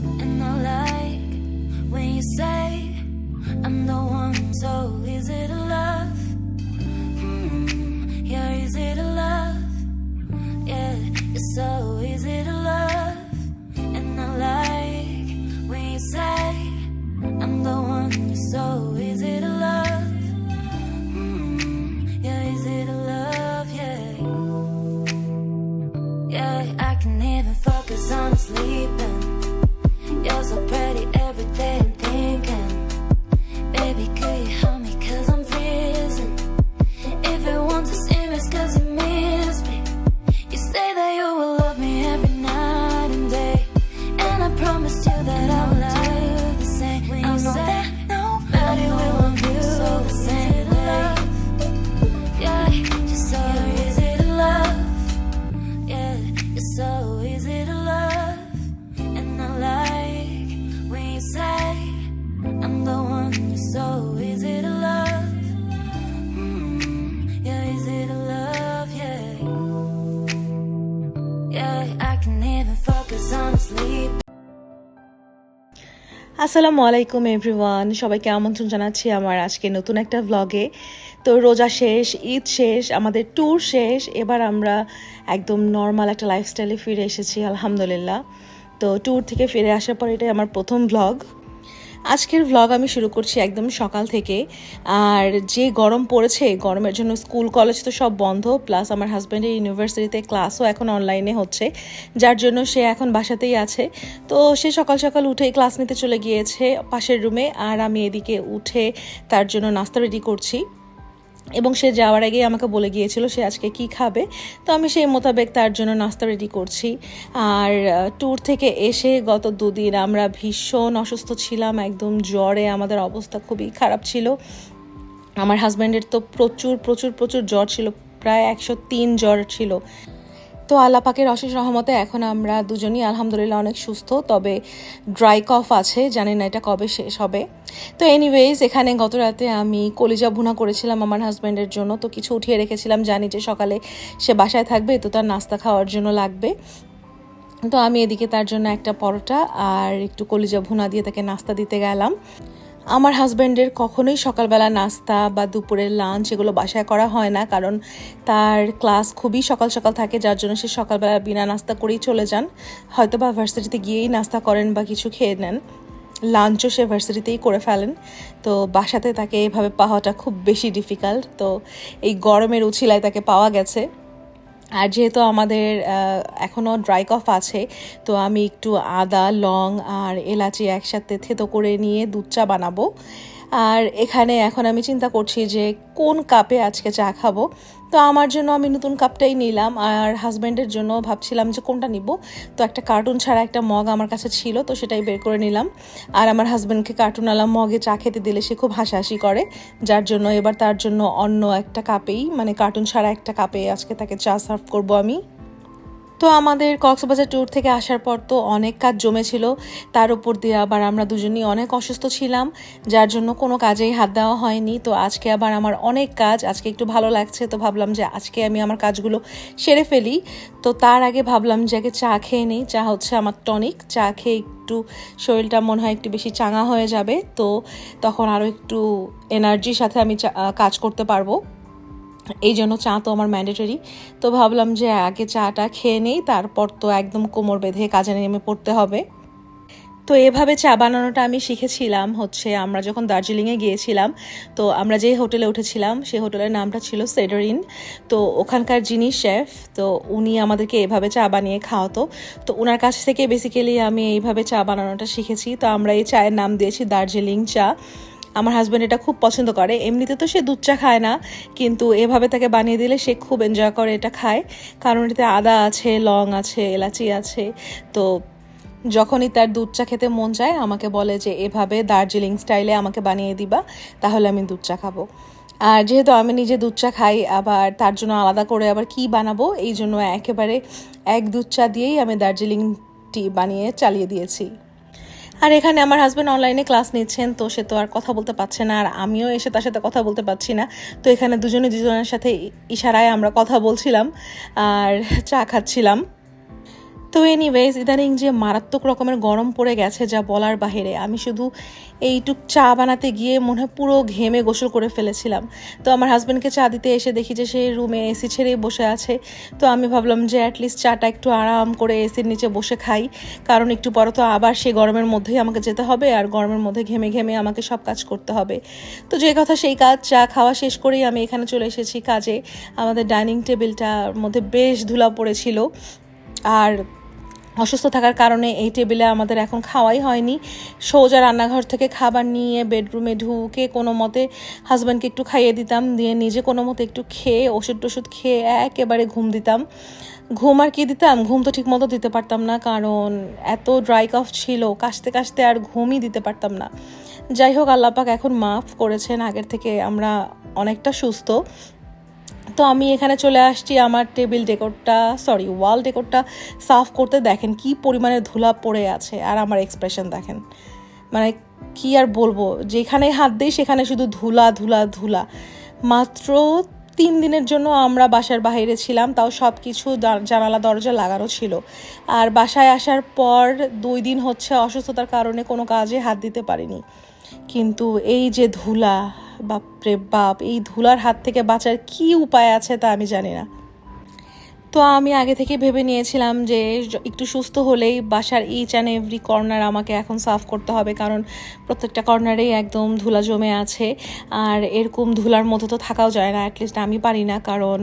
And I like when you say I'm the one. So is it a love? Hmm, yeah, is it a love? Yeah, so is it a love? And I like when you say I'm the one. So is it a love? Hmm, yeah, is it a love? Yeah. Yeah, I can even focus on sleeping. You're so pretty every day আসসালামু আলাইকুম everyone সবাইকে আমন্ত্রণ জানাচ্ছি আমার আজকে নতুন একটা ভ্লগে তো রোজা শেষ, ঈদ শেষ, আমাদের ট্যুর শেষ, এবার আমরা একদম নর্মাল একটা লাইফস্টাইলে ফিরে এসেছি, আলহামদুলিল্লাহ। তো ট্যুর থেকে ফিরে আসার পর এটাই আমার প্রথম ভ্লগ আজকের ভ্লগ আমি শুরু করছি একদম সকাল থেকে। আর যে গরম পড়েছে, গরমের জন্য স্কুল কলেজ তো সব বন্ধ প্লাস আমার হাজব্যান্ডের ইউনিভার্সিটিতে ক্লাসও এখন অনলাইনে হচ্ছে, যার জন্য সে এখন বাসাতেই আছে। তো সে সকাল সকাল উঠে ক্লাস নিতে চলে গিয়েছে পাশের রুমে আর আমি এদিকে উঠে তার জন্য নাস্তা রেডি করছি। এবং সে যাওয়ার আগেই আমাকে বলে গিয়েছিল সে আজকে কি খাবে। তো আমি সেই মোতাবেক তার জন্য নাস্তা রেডি করছি। আর ট্যুর থেকে এসে গত দুদিন আমরা ভীষণ অসুস্থ ছিলাম। একদম জ্বরে আমাদের অবস্থা খুবই খারাপ ছিল। আমার হাজব্যান্ডের তো প্রচুর প্রচুর প্রচুর জ্বর ছিল। প্রায় একশো তিন জ্বর ছিল। তো আল্লাহ পাকের অশেষ রহমতে এখন আমরা দুজনই আলহামদুলিল্লাহ অনেক সুস্থ, তবে ড্রাই কফ আছে, জানি না এটা কবে শেষ হবে। তো এনিওয়েজ এখানে গত রাতে আমি কলিজা ভুনা করেছিলাম আমার হাজব্যান্ডের জন্য, তো কিছু উঠিয়ে রেখেছিলাম, জানি যে সকালে সে বাসায় থাকবে, তো তার নাস্তা খাওয়ার জন্য লাগবে। তো আমি এদিকে তার জন্য একটা পরোটা আর একটু কলিজা ভুনা দিয়ে তাকে নাস্তা দিতে গেলাম। আমার হাজব্যান্ডের কখনোই সকালবেলা নাস্তা বা দুপুরের লাঞ্চ এগুলো বাসায় করা হয় না, কারণ তার ক্লাস খুবই সকাল সকাল থাকে, যার জন্য সে সকালবেলা বিনা নাস্তা করেই চলে যান। হয়তো বা ভার্সিটিতে গিয়েই নাস্তা করেন বা কিছু খেয়ে নেন। লাঞ্চও সে ভার্সিটিতেই করে ফেলেন। তো বাসাতে তাকে এভাবে পাওয়াটা খুব বেশি ডিফিকাল্ট তো এই গরমের উছিলায় তাকে পাওয়া গেছে। আর যেহেতু আমাদের এখনও ড্রাই কফ আছে, তো আমি একটু আদা, লং আর এলাচি একসাথে থেতো করে নিয়ে দুধ চা বানাবো। আর এখানে এখন আমি চিন্তা করছি যে কোন কাপে আজকে চা খাব। তো আমার জন্য আমি নতুন কাপটাই নিলাম আর হাজব্যান্ডের জন্য ভাবছিলাম যে কোনটা নিব। তো একটা কার্টুন ছাড়া একটা মগ আমার কাছে ছিল, তো সেটাই বের করে নিলাম। আর আমার হাজব্যান্ডকে কার্টুন আলাম মগে চা খেতে দিলে সে খুব হাসাহাসি করে, যার জন্য এবার তার জন্য অন্য একটা কাপেই মানে কার্টুন ছাড়া একটা কাপে আজকে তাকে চা সার্ভ করব আমি। তো আমাদের কক্সবাজার ট্যুর থেকে আসার পর তো অনেক কাজ জমেছিল। তার উপর দিয়ে আবার আমরা দুজনই অনেক অসুস্থ ছিলাম, যার জন্য কোনো কাজেই হাত দেওয়া হয়নি। তো আজকে আবার আমার অনেক কাজ, আজকে একটু ভালো লাগছে তো ভাবলাম যে আজকে আমি আমার কাজগুলো সেরে ফেলি। তো তার আগে ভাবলাম যে আগে চা খেয়ে নিই, চা হচ্ছে আমার টনিক চা খেয়ে একটু শরীরটা মনে হয় একটু বেশি চাঙা হয়ে যাবে। তো তখন আরও একটু এনার্জির সাথে আমি কাজ করতে পারব। এই জন্য চা তো আমার ম্যান্ডেটরি তো ভাবলাম যে আগে চাটা খেয়ে নেই, তারপর তো একদম কোমর বেঁধে কাজে নেমে পড়তে হবে। তো এভাবে চা বানানোটা আমি শিখেছিলাম হচ্ছে আমরা যখন দার্জিলিংয়ে গিয়েছিলাম, তো আমরা যে হোটেলে উঠেছিলাম, সেই হোটেলের নামটা ছিল সেডারিন। তো ওখানকার যিনি শেফ, তো উনি আমাদেরকে এভাবে চা বানিয়ে খাওয়াতো। তো ওনার কাছ থেকে বেসিক্যালি আমি এইভাবে চা বানানোটা শিখেছি। তো আমরা এই চায়ের নাম দিয়েছি দার্জিলিং চা। আমার হাজব্যান্ড এটা খুব পছন্দ করে। এমনিতে তো সে দুধ চা খায় না, কিন্তু এভাবে তাকে বানিয়ে দিলে সে খুব এনজয় করে এটা খায়। কারণ এতে আদা আছে, লং আছে, এলাচি আছে। তো যখনই তার দুধ চা খেতে মন চায় আমাকে বলে যে, এভাবে দার্জিলিং স্টাইলে আমাকে বানিয়ে দিবা, তাহলে আমি দুধ চা খাব। আর যেহেতু আমি নিজে দুধ চা খাই, আবার তার জন্য আলাদা করে আবার কি বানাবো, এই জন্য একেবারে এক দুধ চা দিয়েই আমি দার্জিলিং টি বানিয়ে চালিয়ে দিয়েছি। আর এখানে আমার হাজব্যান্ড অনলাইনে ক্লাস নিচ্ছেন, তো সে তো আর কথা বলতে পারছে না, আর আমিও এসে তার সাথে কথা বলতে পারছি না। তো এখানে দুজনে দুজনের সাথে ইশারায় আমরা কথা বলছিলাম, আর চা খাচ্ছিলাম। তো এনিওয়েজ ইদানিং যে মারাত্মক রকমের গরম পড়ে গেছে যা বলার বাহিরে, আমি শুধু এইটুক চা বানাতে গিয়ে মনে হয় পুরো ঘেমে গোসল করে ফেলেছিলাম। তো আমার হাজব্যান্ডকে চা দিতে এসে দেখি যে সে রুমে এসি ছেড়েই বসে আছে। তো আমি ভাবলাম যে অ্যাটলিস্ট চাটা একটু আরাম করে এসির নিচে বসে খাই। কারণ একটু পরে তো আবার সেই গরমের মধ্যেই আমাকে যেতে হবে আর গরমের মধ্যে ঘেমে ঘেমে আমাকে সব কাজ করতে হবে। তো যে কথা সেই কাজ, চা খাওয়া শেষ করেই আমি এখানে চলে এসেছি কাজে। আমাদের ডাইনিং টেবিলটার মধ্যে বেশ ধুলা পড়েছিল। আর অসুস্থ থাকার কারণে এই টেবিলে আমাদের এখন খাওয়াই হয়নি। সোজা রান্নাঘর থেকে খাবার নিয়ে বেডরুমে ঢুকে কোনো মতে হাজব্যান্ডকে একটু খাইয়ে দিতাম, দিয়ে নিজে কোনো মতে একটু খেয়ে ওষুধ টষুধ খেয়ে একেবারে ঘুম দিতাম। ঘুম আর কি দিতাম? ঘুম তো ঠিক মতো দিতে পারতাম না, কারণ এত ড্রাই কফ ছিল, কাশতে কাশতে আর ঘুমই দিতে পারতাম না। যাই হোক আল্লাপাক এখন মাফ করেছেন। আগের থেকে আমরা অনেকটা সুস্থ। তো আমি এখানে চলে আসছি আমার টেবিল ডেকোরটা সরি ওয়াল ডেকোরটা সাফ করতে। দেখেন কি পরিমাণে ধুলা পড়ে আছে আর আমার এক্সপ্রেশন দেখেন। মানে কি আর বলব, যেখানে হাত দিই সেখানে শুধু ধুলা ধুলা ধুলা। মাত্র তিন দিনের জন্য আমরা বাসার বাইরে ছিলাম, তাও সব কিছু জানালা, দরজা লাগানো ছিল। আর বাসায় আসার পর দুই দিন হচ্ছে অসুস্থতার কারণে কোনো কাজে হাত দিতে পারিনি। কিন্তু এই যে ধুলা বাপরে বাপ, এই ধুলার হাত থেকে বাঁচার কি উপায় আছে তা আমি জানি না। তো আমি আগে থেকে ভেবে নিয়েছিলাম যে একটু সুস্থ হলেই বাসার ইচ অ্যান্ড এভরি কর্নার আমাকে এখন সাফ করতে হবে, কারণ প্রত্যেকটা কর্নারেই একদম ধুলা জমে আছে, আর এরকম ধুলার মধ্যে তো থাকাও যায় না অ্যাটলিস্ট আমি পারি না, কারণ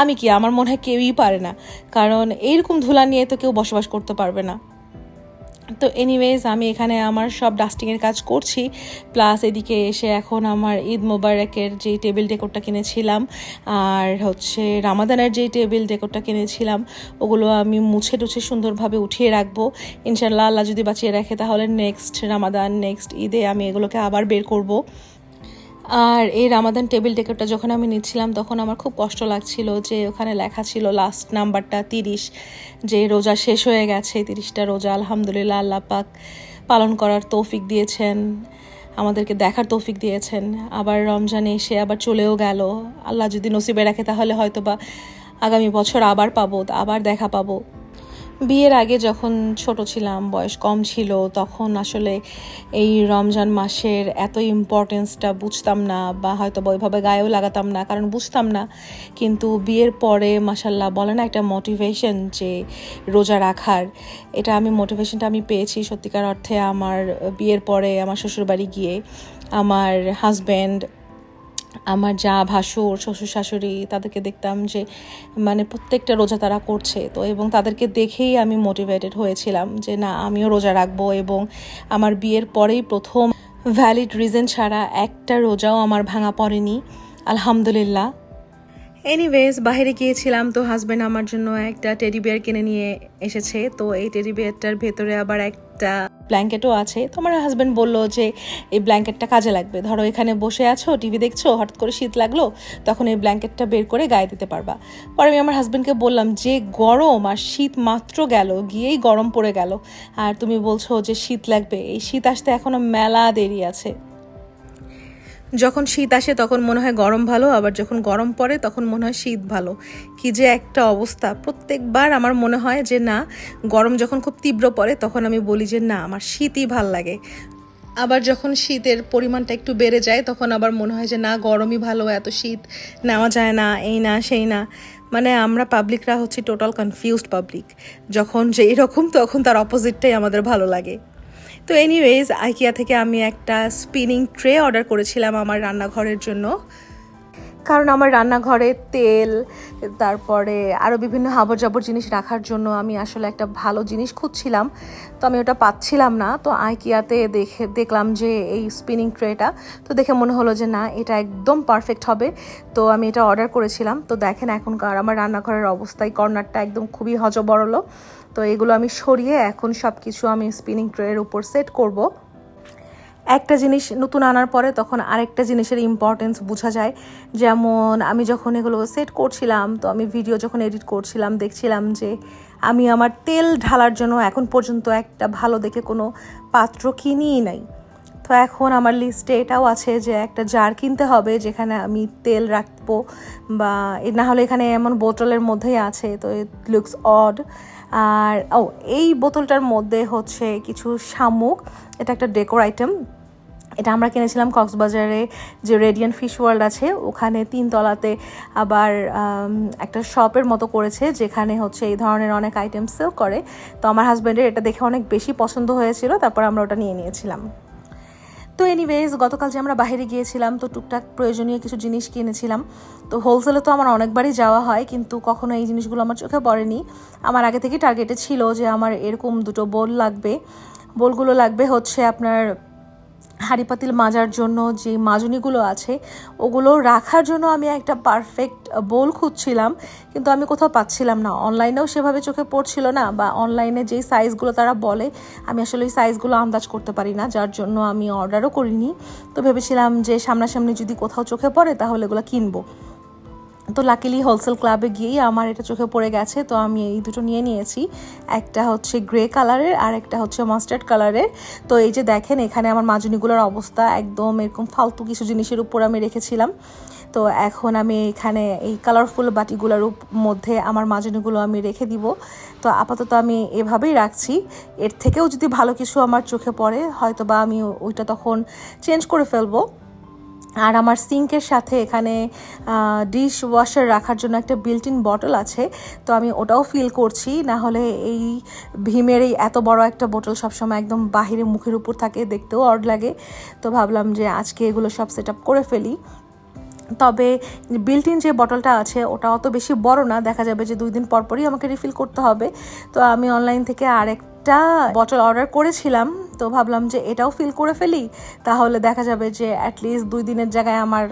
আমি কি, আমার মনে হয় কেউই পারে না, কারণ এইরকম ধুলা নিয়ে তো কেউ বসবাস করতে পারবে না। তো এনিওয়েজ আমি এখানে আমার সব ডাস্টিংয়ের কাজ করছি প্লাস এদিকে এসে এখন আমার ঈদ মোবারকের যে টেবিল ডেকোরটা কিনেছিলাম, আর হচ্ছে রামাদানের যে টেবিল ডেকোরটা কিনেছিলাম, ওগুলো আমি মুছে টুছে সুন্দরভাবে উঠিয়ে রাখব। ইনশাল্লাহ আল্লাহ যদি বাঁচিয়ে রাখে, তাহলে নেক্সট রামাদান নেক্সট ঈদে আমি এগুলোকে আবার বের করব। আর এই রামাদান টেবিল টেকেটটা যখন আমি নিচ্ছিলাম, তখন আমার খুব কষ্ট লাগছিল যে ওখানে লেখা ছিল লাস্ট নাম্বারটা তিরিশ, যে রোজা শেষ হয়ে গেছে, তিরিশটা রোজা, আলহামদুলিল্লাহ, আল্লাহ পাক পালন করার তৌফিক দিয়েছেন, আমাদেরকে দেখার তৌফিক দিয়েছেন। আবার রমজানে এসে আবার চলেও গেল। আল্লাহ যদি নসিবে রাখে তাহলে হয়তো বা আগামী বছর আবার পাবো, আবার দেখা পাবো। বিয়ের আগে যখন ছোট ছিলাম, বয়স কম ছিল, তখন আসলে এই রমজান মাসের এত ইম্পর্টেন্সটা বুঝতাম না বা হয়তো ওইভাবে গায়েও লাগাতাম না, কারণ বুঝতাম না। কিন্তু বিয়ের পরে মাসাল্লাহ বলে না একটা মোটিভেশন যে রোজা রাখার? এটা আমি মোটিভেশনটা আমি পেয়েছি সত্যিকার অর্থে আমার বিয়ের পরে, আমার শ্বশুরবাড়ি গিয়ে, আমার হাজব্যান্ড আমার যা ভাসুর, শ্বশুর শাশুড়ি তাদেরকে দেখতাম যে মানে প্রত্যেকটা রোজা তারা করছে। তো এবং তাদেরকে দেখেই আমি মোটিভেটেড হয়েছিলাম যে, না, আমিও রোজা রাখব। এবং আমার বিয়ের পরেই প্রথম ভ্যালিড রিজন ছাড়া একটা রোজাও আমার ভাঙা পড়েনি। আলহামদুলিল্লাহ। এনিওয়েজ বাইরে গিয়েছিলাম তো হাজব্যান্ড আমার জন্য একটা টেডি বিয়ার কিনে নিয়ে এসেছে। তো এই টেডি বিয়ারটার ভেতরে আবার একটা ব্ল্যাঙ্কেটও আছে। তোমার হাজব্যান্ড বলল যে, এই ব্ল্যাঙ্কেটটা কাজে লাগবে। ধরো এখানে বসে আছো টিভি দেখছ, হঠাৎ করে শীত লাগল, তখন এই ব্ল্যাঙ্কেটটা বের করে গায়ে দিতে পারবা। পরে আমি আমার হাজব্যান্ডকে বললাম, যে গরম আর শীত মাত্র গেল, গিয়েই গরম পড়ে গেল। আর তুমি বলছো যে শীত লাগবে। এই শীত আসতে এখনও মেলা দেরি আছে। যখন শীত আসে তখন মনে হয় গরম ভালো, আবার যখন গরম পড়ে তখন মনে হয় শীত ভালো। কি যে একটা অবস্থা। প্রত্যেকবার আমার মনে হয় যে না, গরম যখন খুব তীব্র পড়ে তখন আমি বলি যে না, আমার শীতই ভালো লাগে। আবার যখন শীতের পরিমাণটা একটু বেড়ে যায় তখন আবার মনে হয় যে না, গরমই ভালো, এত শীত, নেওয়া যায় না, এই না, সেই না। মানে আমরা পাবলিকরা হচ্ছে টোটাল কনফিউজড পাবলিক যখন যেই রকম তখন তার অপোজিটটাই আমাদের ভালো লাগে। তো এনিওয়েজ আইকিয়া থেকে আমি একটা স্পিনিং ট্রে অর্ডার করেছিলাম আমার রান্নাঘরের জন্য। কারণ আমার রান্নাঘরে তেল, তারপরে আরও বিভিন্ন হাবর জাবর জিনিস রাখার জন্য আমি আসলে একটা ভালো জিনিস খুঁজছিলাম। তো আমি ওটা পাচ্ছিলাম না। তো আইকিয়াতে দেখে, দেখলাম যে এই স্পিনিং ট্রেটা তো দেখে মনে হলো যে না, এটা একদম পারফেক্ট হবে। তো আমি এটা অর্ডার করেছিলাম। তো দেখেন এখনকার আমার রান্নাঘরের অবস্থায় কর্নারটা একদম খুবই হজবরল। তো এগুলো আমি সরিয়ে এখন সব কিছু আমি স্পিনিং ট্রের উপর সেট করব। একটা জিনিস নতুন আনার পরে তখন আরেকটা জিনিসের ইম্পর্টেন্স বোঝা যায়। যেমন আমি যখন এগুলো সেট করছিলাম, তো আমি ভিডিও যখন এডিট করছিলাম, দেখছিলাম যে আমি আমার তেল ঢালার জন্য এখন পর্যন্ত একটা ভালো দেখে কোনো পাত্র কিনিই নাই। তো এখন আমার লিস্টে এটাও আছে যে একটা জার কিনতে হবে যেখানে আমি তেল রাখব বা না হলে এখানে এমন বোতলের মধ্যেই আছে, তো ইট লুকস অড আর, ও, এই বোতলটার মধ্যে হচ্ছে কিছু শামুক, এটা একটা ডেকোর আইটেম। এটা আমরা কিনেছিলাম কক্সবাজারে যে রেডিয়ান ফিশ ওয়ার্ল্ড আছে, ওখানে তিনতলাতে আবার একটা শপের মতো করেছে, যেখানে হচ্ছে এই ধরনের অনেক আইটেম সেল করে। তো আমার হাজব্যান্ডের এটা দেখে অনেক বেশি পছন্দ হয়েছিল, তারপর আমরা ওটা নিয়ে নিয়েছিলাম। তো এনিওয়েজ গতকাল যে আমরা বাইরে গিয়েছিলাম, তো টুকটাক প্রয়োজনীয় কিছু জিনিস কিনেছিলাম। তো হোলসেলে তো আমার অনেকবারই যাওয়া হয়, কিন্তু কখনো এই জিনিসগুলো আমার চোখে পড়েনি। আমার আগে থেকে টার্গেটে ছিল যে আমার এরকম দুটো বোল লাগবে। বোলগুলো লাগবে হচ্ছে আপনার হাঁড়ি পাতিল মাজার জন্য যে মাজনিগুলো আছে, ওগুলো রাখার জন্য আমি একটা পারফেক্ট বোল খুঁজছিলাম, কিন্তু আমি কোথাও পাচ্ছিলাম না। অনলাইনেও সেভাবে চোখে পড়ছিল না, বা অনলাইনে যেই সাইজগুলো তারা বলে, আমি আসলে ওই সাইজগুলো আন্দাজ করতে পারি না, যার জন্য আমি অর্ডারও করিনি। তো ভেবেছিলাম যে সামনাসামনি যদি কোথাও চোখে পড়ে, তাহলে এগুলো কিনবো। তো লাকিলি হোলসেল ক্লাবে গিয়েই আমার এটা চোখে পড়ে গেছে, তো আমি এই দুটো নিয়ে নিয়েছি। একটা হচ্ছে গ্রে কালারের আর একটা হচ্ছে মাস্টার্ড কালারের তো এই যে দেখেন, এখানে আমার মাজনিগুলোর অবস্থা একদম এরকম ফালতু কিছু জিনিসের উপর আমি রেখেছিলাম। তো এখন আমি এখানে এই কালারফুল বাটিগুলোর মধ্যে আমার মাজনিগুলো আমি রেখে দিব। তো আপাতত আমি এভাবেই রাখছি। এর থেকেও যদি ভালো কিছু আমার চোখে পড়ে হয়তো বা আমি ওইটা তখন চেঞ্জ করে ফেলব। আর আমার সিঙ্কের সাথে এখানে ডিশ ওয়াশার রাখার জন্য একটা বিল্ট ইন বটল আছে, তো আমি ওটাও ফিল করছি। না হলে এই ভীমের এই এত বড় একটা বোটল সবসময় একদম বাহিরে মুখের উপর থাকে, দেখতেও অড লাগে। তো ভাবলাম যে আজকে এগুলো সব সেট করে ফেলি। তবে বিল্ট ইন যে বটলটা আছে, ওটা অত বেশি বড় না, দেখা যাবে যে দুই দিন পর পরই আমাকে রিফিল করতে হবে। তো আমি অনলাইন থেকে আরেকটা বটল অর্ডার করেছিলাম। তো ভাবলাম যে এটাও ফিল করে ফেলি। তাহলে দেখা যাবে যে অ্যাটলিস্ট দুই দিনের জায়গায় আমার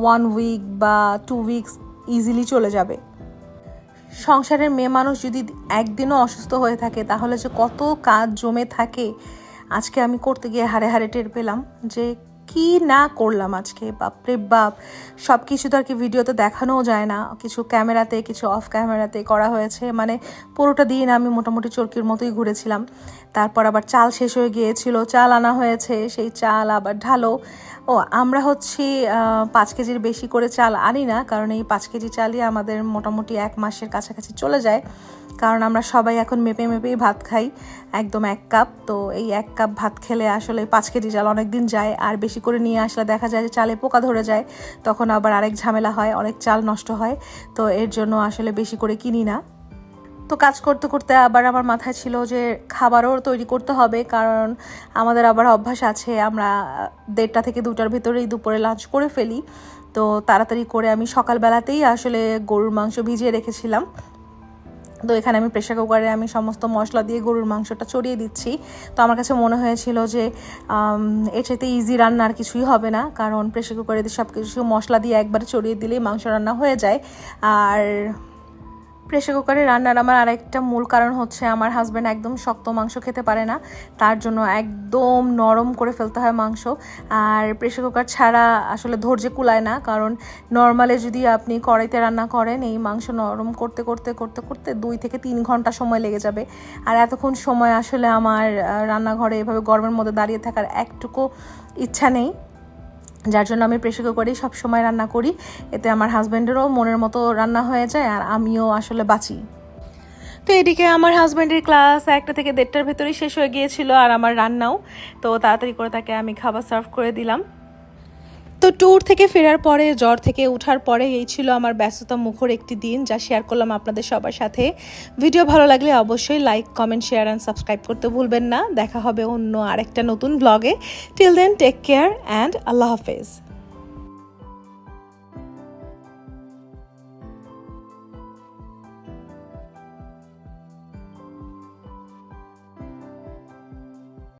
ওয়ান উইক বা টু উইকস ইজিলি চলে যাবে। সংসারের মেয়ে মানুষ যদি একদিনও অসুস্থ হয়ে থাকে, তাহলে যে কত কাজ জমে থাকে, আজকে আমি করতে গিয়ে হারে হারে টের পেলাম যে কি না করলাম আজকে? বাপরে বাপ। সব কিছু তো আর কি ভিডিওতে দেখানোও যায় না। কিছু ক্যামেরাতে, কিছু অফ ক্যামেরাতে করা হয়েছে। মানে পুরোটা দিন আমি মোটামুটি চরকির মতোই ঘুরেছিলাম। তারপর আবার চাল শেষ হয়ে গিয়েছিল, চাল আনা হয়েছে, সেই চাল আবার ঢালো। ও, আমরা হচ্ছি পাঁচ কেজির বেশি করে চাল আনি না, কারণ এই পাঁচ কেজি চালই আমাদের মোটামুটি এক মাসের কাছাকাছি চলে যায়। কারণ আমরা সবাই এখন মেপে মেপেই ভাত খাই, একদম এক কাপ। তো এই এক কাপ ভাত খেলে আসলে পাঁচ কেজি চাল অনেক দিন যায়, আর বেশি করে নিয়ে আসলে দেখা যায় যে চালে পোকা ধরে যায়, তখন আবার আরেক ঝামেলা হয়, অনেক চাল নষ্ট হয়। তো এর জন্য আসলে বেশি করে কিনি না। তো কাজ করতে করতে আবার আমার মাথায় ছিল যে খাবারও তৈরি করতে হবে, কারণ আমাদের আবার অভ্যাস আছে, আমরা দেড়টা থেকে দুটার ভিতরেই দুপুরে লাঞ্চ করে ফেলি। তো তাড়াতাড়ি করে আমি সকালবেলাতেই আসলে গরুর মাংস ভিজিয়ে রেখেছিলাম। তো এখানে আমি প্রেশার কুকারে আমি সমস্ত মশলা দিয়ে গরুর মাংসটা ছড়িয়ে দিচ্ছি। তো আমার কাছে মনে হয়েছিল যে এর চাইতে ইজি রান্না আর কিছুই হবে না, কারণ প্রেশার কুকারে সব কিছু মশলা দিয়ে একবারে ছড়িয়ে দিলেই মাংস রান্না হয়ে যায়। আর প্রেশার কুকারে রান্নার আমার আরেকটা মূল কারণ হচ্ছে আমার হাজব্যান্ড একদম শক্ত মাংস খেতে পারে না। তার জন্য একদম নরম করে ফেলতে হয় মাংস। আর প্রেশার কুকার ছাড়া আসলে ধৈর্য কুলায় না। কারণ নর্মালে যদি আপনি কড়াইতে রান্না করেন, এই মাংস নরম করতে করতে করতে করতে দুই থেকে তিন ঘণ্টা সময় লেগে যাবে। আর এতক্ষণ সময় আসলে আমার রান্নাঘরে এভাবে গরমের মধ্যে দাঁড়িয়ে থাকার একটুকু ইচ্ছা নেই। যার জন্য আমি প্রেশার সব সময় রান্না করি। এতে আমার হাজব্যান্ডেরও মনের মতো রান্না হয়ে যায় আর আমিও আসলে বাঁচি। তো এদিকে আমার হাজব্যান্ডের ক্লাস একটা থেকে দেড়টার ভেতরেই শেষ হয়ে গিয়েছিল আর আমার রান্নাও। তো তাড়াতাড়ি করে তাকে আমি খাবার সার্ভ করে দিলাম। তো ট্যুর থেকে ফেরার পরে, জ্বর থেকে ওঠার পরে এই ছিল আমার ব্যস্ততা মুখর একটি দিন যা শেয়ার করলাম আপনাদের সবার সাথে। ভিডিও ভালো লাগলে অবশ্যই like comment share and subscribe করতে ভুলবেন না। দেখা হবে অন্য আরেকটা নতুন ব্লগে till then take care and আল্লাহ হাফেজ